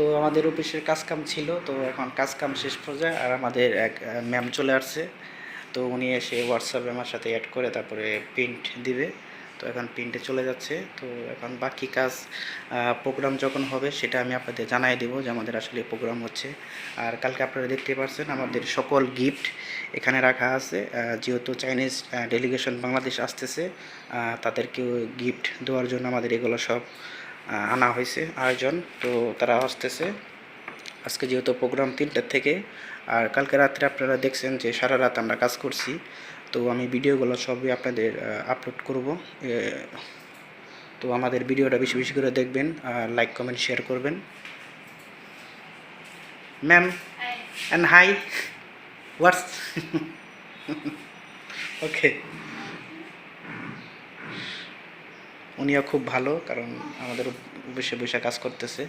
তো আমাদের অফিসের কাজ কাম ছিল, তো এখন কাজ কাম শেষ পর্যায়ে আর আমাদের এক ম্যাম চলে আসছে। তো উনি এসে হোয়াটসঅ্যাপে আমার সাথে অ্যাড করে তারপরে প্রিন্ট দিবে। তো এখন প্রিন্টে চলে যাচ্ছে। তো এখন বাকি কাজ প্রোগ্রাম যখন হবে সেটা আমি আপনাদের জানাই দেবো যে আমাদের আসলে প্রোগ্রাম হচ্ছে। আর কালকে আপনারা দেখতে পাচ্ছেন আমাদের সকল গিফট এখানে রাখা আছে। যেহেতু চাইনিজ ডেলিগেশন বাংলাদেশ আসতেছে তাদেরকেও গিফট দেওয়ার জন্য আমাদের এগুলো সব আনা হয়েছে আয়োজন। তো তারা আসতেছে। আজকে যেহেতু প্রোগ্রাম তিনটার থেকে, আর কালকে রাত্রে আপনারা দেখছেন যে সারা রাত আমরা কাজ করছি। তো আমি ভিডিওগুলো সবই আপনাদের আপলোড করব। তো আমাদের ভিডিওটা বেশি বেশি করে দেখবেন, আর লাইক কমেন্ট শেয়ার করবেন। Ma'am and hi what's okay উনিও খুব ভালো কারণ আমাদের বসে বসে কাজ করতেছে।